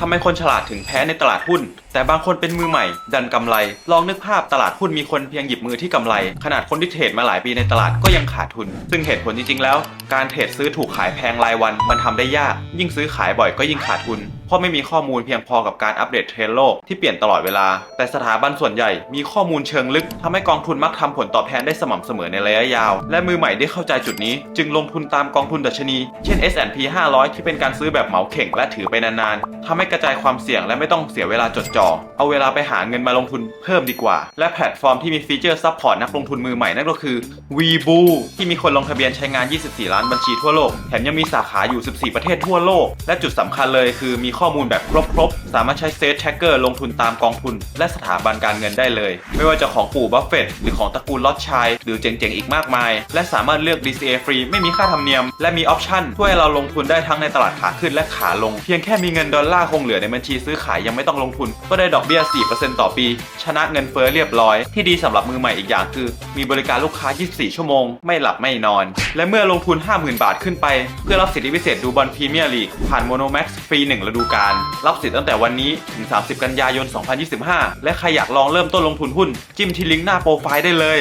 ทำไมคนฉลาดถึงแพ้ในตลาดหุ้นแต่บางคนเป็นมือใหม่ ดันกำไร ลองนึกภาพตลาดหุ้นมีคนเพียงหยิบมือที่กำไร ขนาดคนที่เทรดมาหลายปีในตลาดก็ยังขาดทุน ซึ่งเหตุผลจริงๆแล้ว การเทรดซื้อถูกขายแพงรายวัน มันทำได้ยาก ยิ่งซื้อขายบ่อยก็ยิ่งขาดทุน เพราะไม่มีข้อมูลเพียงพอกับการอัปเดตเทรนด์โลกที่เปลี่ยนตลอดเวลา แต่สถาบันส่วนใหญ่มีข้อมูลเชิงลึกทำให้กองทุนมักทำผลตอบแทนได้สม่ำเสมอในระยะยาว และมือใหม่ได้เข้าใจจุดนี้ จึงลงทุนตามกองทุนดัชนี เช่น S&P 500 ที่เป็นการซื้อแบบเหมาเข่งและถือไปนานๆทำให้กระจายความเสี่ยงและไม่ต้องเสียเวลาจดจ่อเอาเวลาไปหาเงินมาลงทุนเพิ่มดีกว่า และแพลตฟอร์มที่มีฟีเจอร์ซัพพอร์ตนักลงทุนมือใหม่นั่นก็คือ Webu ที่มีคนลงทะเบียนใช้งาน 24 ล้านบัญชีทั่วโลก แถมยังมีสาขาอยู่ 14 ประเทศทั่วโลก และจุดสำคัญเลยคือมีข้อมูลแบบครบๆ สามารถใช้เซตแท็กเกอร์ลงทุนตามกองทุน และสถาบันการเงินได้เลย ไม่ว่าจะของปู่บัฟเฟตต์หรือของตระกูลลอตชัยหรือเจ๋งๆอีกมากมาย และสามารถเลือก DCA ฟรีไม่มีค่าธรรมเนียม และมีออปชั่นช่วยเราลงทุนได้ทั้งในตลาดขาขึ้นและขาลง เพียงแค่มีเงินดอลลาร์คงเหลือในบัญชีซื้อขายยังไม่ต้องลงทุนก็ได้ดอกเบี้ย 4%ต่อปี ชนะเงินเฟ้อเรียบร้อย ที่ดีสำหรับมือใหม่อีกอย่างคือ มีบริการลูกค้า 24 ชั่วโมง ไม่หลับไม่นอน และเมื่อลงทุน 50,000 บาทขึ้นไป เพื่อรับสิทธิพิเศษดูบอลพรีเมียร์ลีก ผ่านโมโนแม็กซ์ฟรี 1 ฤดูกาล รับสิทธิ์ตั้งแต่วันนี้ถึง 30 กันยายน 2025 และใครอยากลองเริ่มต้นลงทุนหุ้น จิ้มที่ลิงก์หน้าโปรไฟล์ได้เลย